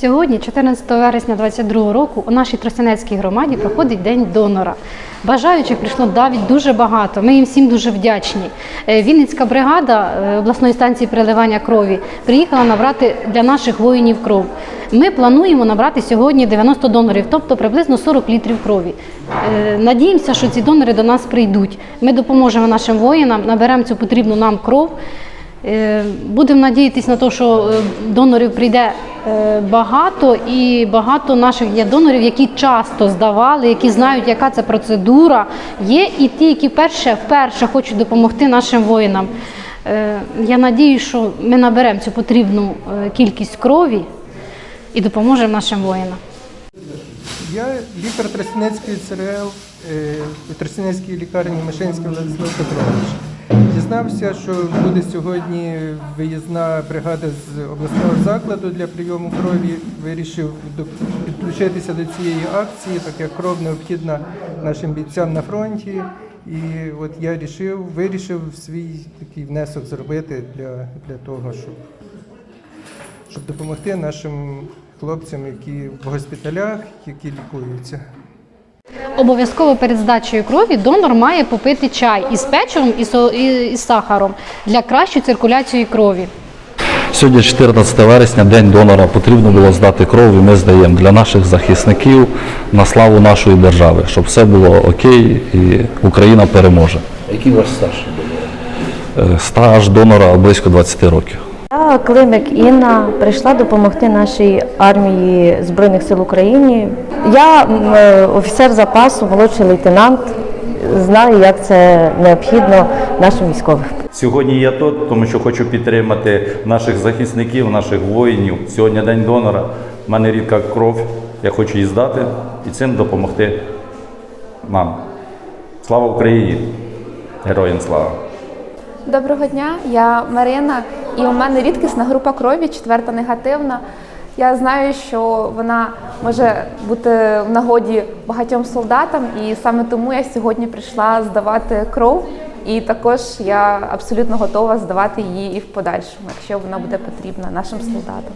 Сьогодні, 14 вересня 2022 року, у нашій Тростянецькій громаді проходить День донора. Бажаючих прийшло навіть дуже багато. Ми їм всім дуже вдячні. Е, Вінницька бригада е, обласної станції переливання крові приїхала набрати для наших воїнів кров. Ми плануємо набрати сьогодні 90 донорів, тобто приблизно 40 літрів крові. Е, Надіємося, що ці донори до нас прийдуть. Ми допоможемо нашим воїнам, наберемо цю потрібну нам кров. Е, Будемо надіятися на те, що е, донорів прийде е, багато, і багато наших є донорів, які часто здавали, які знають, яка це процедура. Є і ті, які вперше, вперше хочуть допомогти нашим воїнам. Я надію, що ми наберемо цю потрібну кількість крові і допоможемо нашим воїнам. Я лікар Тростянецької ЦРЛ, у Тростянецькій лікарні Мишинський Владислав Петрович. Дізнався, що буде сьогодні виїзна бригада з обласного закладу для прийому крові. Вирішив підключитися до цієї акції, так як кров необхідна нашим бійцям на фронті. І от я рішив, вирішив свій такий внесок зробити для, для того, щоб щоб допомогти нашим хлопцям, які в госпіталях, які лікуються. Обов'язково перед здачею крові донор має попити чай із печивом і со- і- і з сахаром для кращої циркуляції крові. Сьогодні 14 вересня, день донора. Потрібно було здати кров, і ми здаємо для наших захисників на славу нашої держави, щоб все було окей і Україна переможе. Який ваш стаж? Е, Стаж донора близько 20 років. Я Климик Інна прийшла допомогти нашій армії Збройних сил України. Я е, офіцер запасу, молодший лейтенант. Знаю, як це необхідно нашим військовим. Сьогодні я тут, тому що хочу підтримати наших захисників, наших воїнів. Сьогодні день донора. У мене рідка кров. Я хочу її здати і цим допомогти нам. Слава Україні! Героям слава! Доброго дня, я Марина, і у мене рідкісна група крові, четверта негативна. Я знаю, що вона може бути в нагоді багатьом солдатам, і саме тому я сьогодні прийшла здавати кров. І також я абсолютно готова здавати її і в подальшому, якщо вона буде потрібна нашим солдатам.